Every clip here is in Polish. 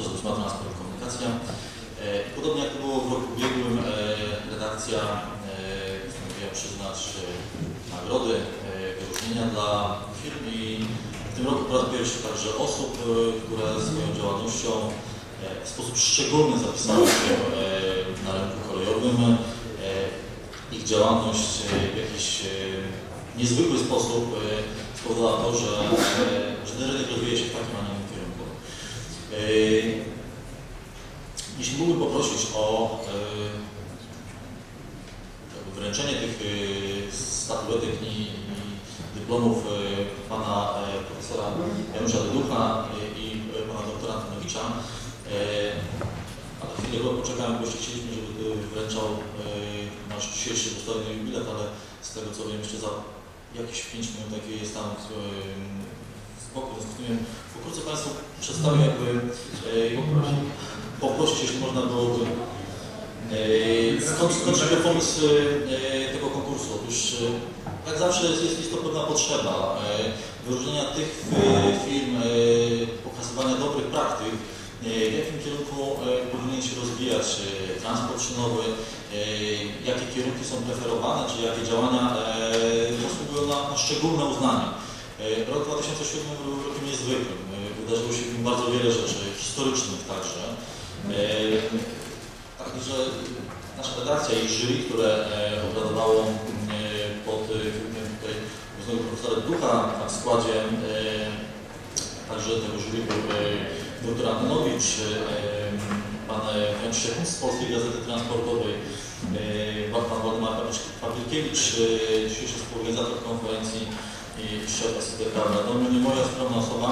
czasopisma Transport i Komunikacja. Podobnie jak to było w roku ubiegłym, e, redakcja e, postanowiła przyznać e, nagrody, wyróżnienia dla firm i w tym roku po raz pierwszy także osób, które swoją działalnością w sposób szczególny zapisały się na rynku kolejowym. Ich działalność w jakiś niezwykły sposób spowodowała to, że, że ten rynek rozwija się w takim, a nie innym kierunku. E, Jeśli mógłbym poprosić o e, wręczenie tych e, statuetek i, dyplomów pana profesora Janusza Deducha e, i pana doktora Antonowicza. Ale chwilę poczekałem, bo jeszcze chcieliśmy, żeby wręczał nasz dzisiejszy dostojny jubilat, ale z tego co wiem jeszcze za jakieś 5 minut jak jest tam z pokrótce Państwu przedstawię jakby e, poprosić, jeśli można byłoby e, skąd, skąd się pomysł e, tego konkursu? Otóż e, jak zawsze jest, jest, to pewna potrzeba e, wyróżnienia tych e, firm, e, pokazywania dobrych praktyk, e, w jakim kierunku e, powinien się rozwijać e, transport szynowy, e, jakie kierunki są preferowane, czy jakie działania e, zasługują na, na szczególne uznanie. E, Rok 2007 był rokiem niezwykłym. E, Wydarzyło się w nim bardzo wiele rzeczy, historycznych także. E, Także nasza redakcja i jury, które obradowało pod kierunkiem tutaj głównego profesora Ducha, w składzie także tego jury był dr Antonowicz, pan Jan Szczepin z Polskiej Gazety Transportowej, pan Waldemar Pawlikiewicz, e, dzisiejszy współorganizator konferencji i szef SDK w Radomiu, nie moja skromna osoba.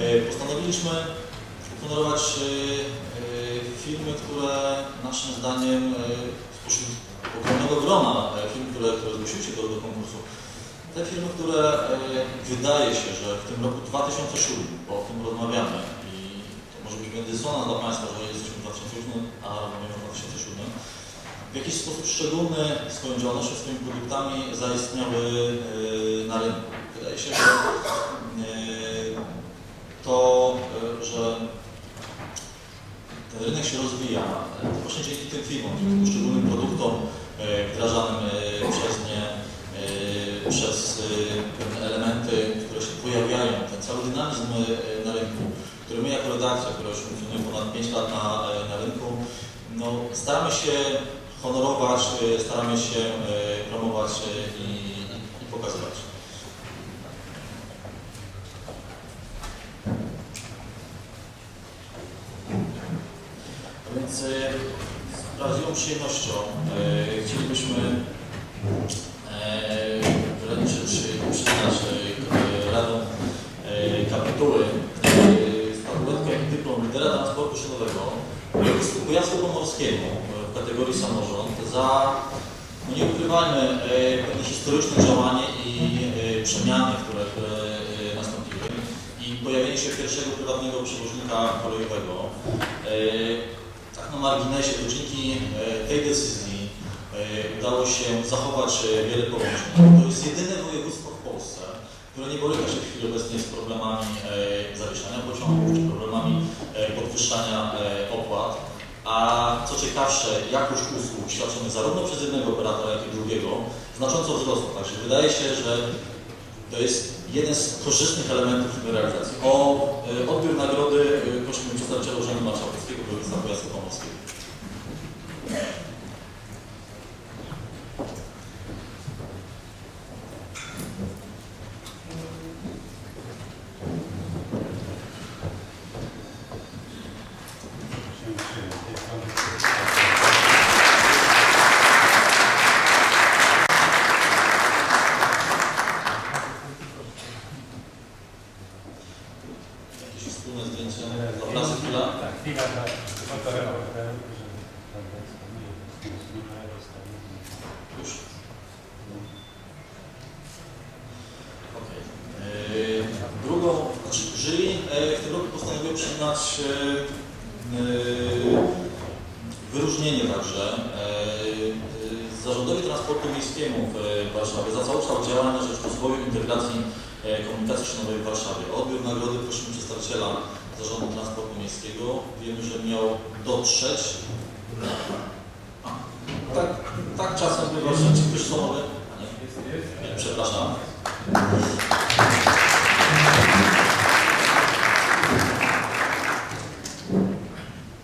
E, Postanowiliśmy honorować e, e, filmy, które naszym zdaniem spośród ogromnego grona film, które, które zgłosiły się do, do konkursu, te filmy, które wydaje się, że w tym roku 2007, bo o tym rozmawiamy i to może być będzie dla Państwa, że jesteśmy w 2008, a rozmawiamy w 2007, w jakiś sposób szczególny swoją działalnością, swoimi produktami zaistniały e, na rynku. Wydaje się, że e, to, e, że ten rynek się rozwija właśnie dzięki tym firmom, dzięki poszczególnym produktom e, wdrażanym przez nie, przez pewne elementy, które się pojawiają, ten cały dynamizm na rynku, który my jako redakcja, która już funkcjonuje ponad 5 lat na, na rynku, no, staramy się honorować, e, staramy się e, promować e, i, i pokazywać. Więc z prawdziwą przyjemnością chcielibyśmy wręczyć i przyznać e, kapituły statuetkę jak dyplom lidera transportu szynowego Kujawsko Pomorskiemu e, w kategorii samorząd za no nie ukrywajmy e, historyczne działanie i e, przemiany, które, e, nastąpiły i pojawienie się pierwszego prywatnego przewoźnika kolejowego. Tak na marginesie, to dzięki tej decyzji udało się zachować wiele połączeń. To jest jedyne województwo w Polsce, które nie boryka się w chwili obecnej z problemami zawieszania pociągów, czy problemami podwyższania opłat. A co ciekawsze, jakość usług świadczonych zarówno przez jednego operatora, jak i drugiego znacząco wzrosła. Także wydaje się, że to jest jeden z korzystnych elementów tej realizacji. O e, odbiór nagrody e, prosimy przedstawiciela Urzędu Marszałkowskiego województwa kujawsko-pomorskiego. Jakieś wspólne zdjęcie dla prasy chwila. Tak, dla żeby. Już. Okej. Yy, Drugą, znaczy jury e, w tym roku postanowiło przyznać e, e, wyróżnienie także e, e, Zarządowi Transportu Miejskiemu w Warszawie za całokształt działań na rzecz rozwoju integracji e, komunikacji szynowej w Warszawie. O Odbiór nagrody prosimy przedstawiciela Zarządu Transportu Miejskiego. Wiemy, że miał dotrzeć. Tak, tak czasem bywa, że ci ktoś mogę? Nie, przepraszam.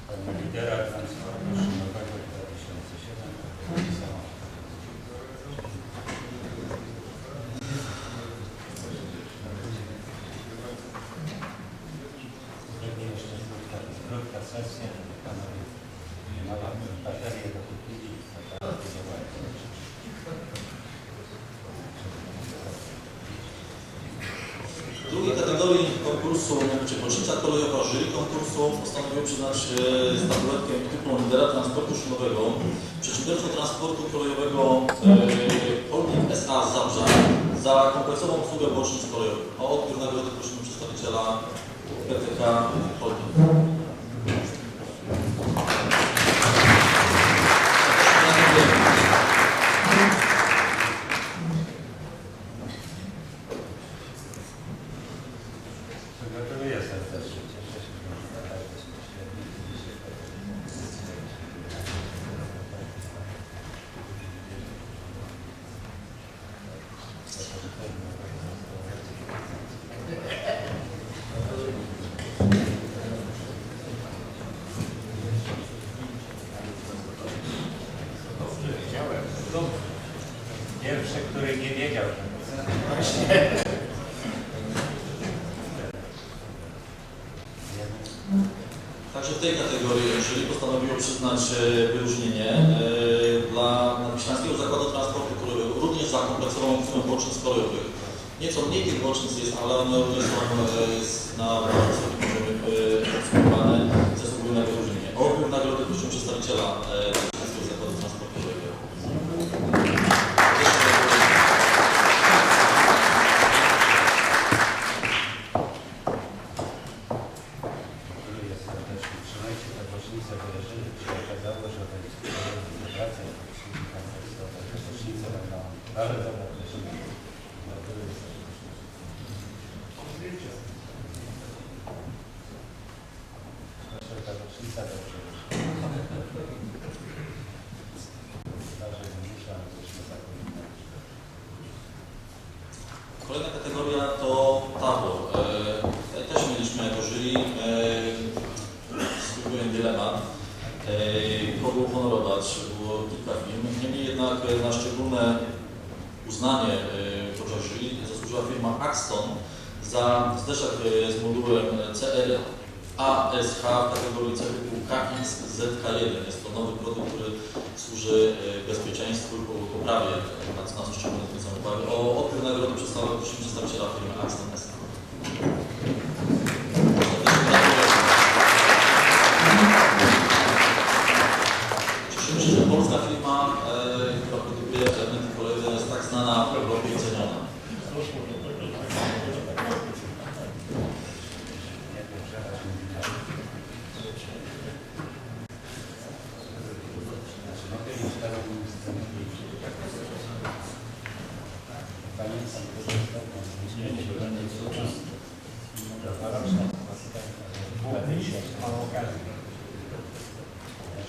Pani lidera transportu szynowego 2007 podpisała. Będzie jeszcze krótka, krótka sesja, żeby panowie mają baterię do kupili i aparaty do ładowania. W drugiej kategorii konkursu, rocznica kolejowa jury konkursu postanowił przyznać e, statuetkę i dyplom lidera transportu szynowego Przedsiębiorstwo Transportu Kolejowego e, Holding SA Zabrza za kompleksową obsługę bocznic kolejowych. O odbiór nagrody prosimy przedstawiciela PTK Holding. Gratuluję serdecznie. Cieszę się, że można tak bezpośrednio dzisiaj Wiedziałem. Pierwszy, który nie wiedział. Także w tej kategorii jury postanowiło przyznać e, wyróżnienie e, dla Nadwiślańskiego Zakładu Transportu Kolejowego, również za kompleksową obsługę bocznic kolejowych. Nieco mniej tych bocznic jest, ale one również są e, na bardzo wysokim poziomie obsługiwane, zasługują na wyróżnienie. O odbiór nagrody prosimy przedstawiciela e, Nadwiślańskiego Zakładu Transportu Kolejowego. Gratuluję serdecznie. Trzymajcie tę rocznicę, bo jeżeli by się okazało, że to jest praca i obsługi kompleksowe, te rocznice będą bardzo wartościowe. Gratuluję serdecznie. Proszę, ta rocznica dobrze wyszła. Dobrze, nie muszę, ale. Kolejna kategoria to tabor. E, też mieliśmy jako jury e, dylemat. E, kogo uhonorować? Było kilka firm. Niemniej jednak na szczególne jury zasłużyła firma Axton za zderzak z modułem CR ASH w kategorii cechów KX ZK1. Jest to nowy produkt, który służy e, bezpieczeństwu i po- poprawie, e, na co nas szczególnie zwracamy uwagę. O odbiór nagrody przedstawię prosimy przedstawiciela firmy Axton S.A.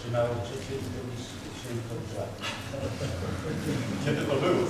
zaczynało czytnięto list święto Kiedy to było?